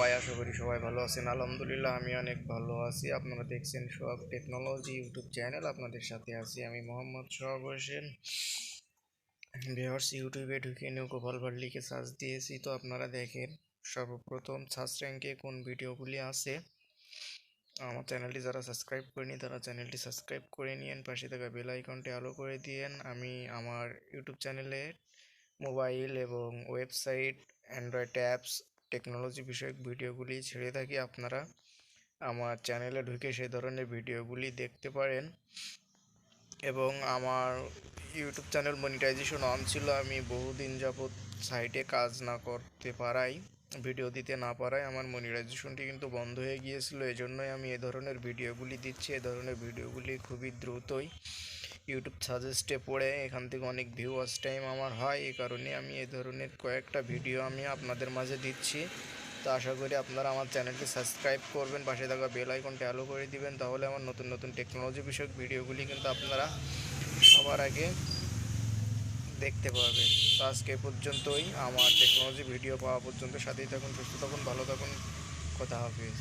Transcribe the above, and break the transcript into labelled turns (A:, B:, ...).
A: সবাই, আশা করি সবাই ভালো আছেন। আলহামদুলিল্লাহ, আমি অনেক ভালো আছি। আপনারা দেখছেন সোহাগ টেকনোলজি ইউটিউব চ্যানেল। আপনাদের সাথে আছি আমি মোহাম্মদ সোহাগ হোসেন। ভিওর্স ইউটিউবে ঢুকে নিউ গোপাল ভাট লিখে সার্চ দিয়েছি। তো আপনারা দেখেন, সর্বপ্রথম সার্চ র্যাঙ্কে কোন ভিডিওগুলি আছে। আমার চ্যানেলটি যারা সাবস্ক্রাইব করেনি, তারা চ্যানেলটি সাবস্ক্রাইব করে নিন পাশে থাকা বেল আইকনটি আলো করে দিয়েন। আমি আমার ইউটিউব চ্যানেলে মোবাইল এবং ওয়েবসাইট, অ্যান্ড্রয়েড অ্যাপস টেকনোলজি বিষয়ক ভিডিওগুলি ছেড়ে থাকি আপনারা আমার চ্যানেলে ঢুকে সেই ধরনের ভিডিওগুলি দেখতে পারেন। এবং আমার ইউটিউব চ্যানেল মনিটাইজেশন অন ছিল, আমি বহুদিন যাবৎ সাইটে কাজ না করতে পারাই ভিডিও দিতে না পারায় আমার মনিটাইজেশনটি কিন্তু বন্ধ হয়ে গিয়েছিল। এজন্যই আমি এ ধরনের ভিডিওগুলি দিচ্ছি, এ ধরনের ভিডিওগুলি খুবই দ্রুতই ইউটিউব সাজেস্টে পড়ে, এখান থেকে অনেক ভিউ ওয়াচ টাইম আমার হয়, এই কারণে আমি এ ধরনের কয়েকটা ভিডিও আমি আপনাদের মাঝে দিচ্ছি। তো আশা করি আপনারা আমার চ্যানেলটি সাবস্ক্রাইব করবেন, পাশে থাকা বেল আইকনটি আলো করে দিবেন। তাহলে আমার নতুন নতুন টেকনোলজি বিষয়ক ভিডিওগুলি কিন্তু আপনারা সবার আগে দেখতে পাবেন। তো আজকে পর্যন্তই। আমার টেকনোলজি ভিডিও পাওয়া পর্যন্ত সাথেই থাকুন, সুস্থ থাকুন, ভালো থাকুন। কথা হাফিজ।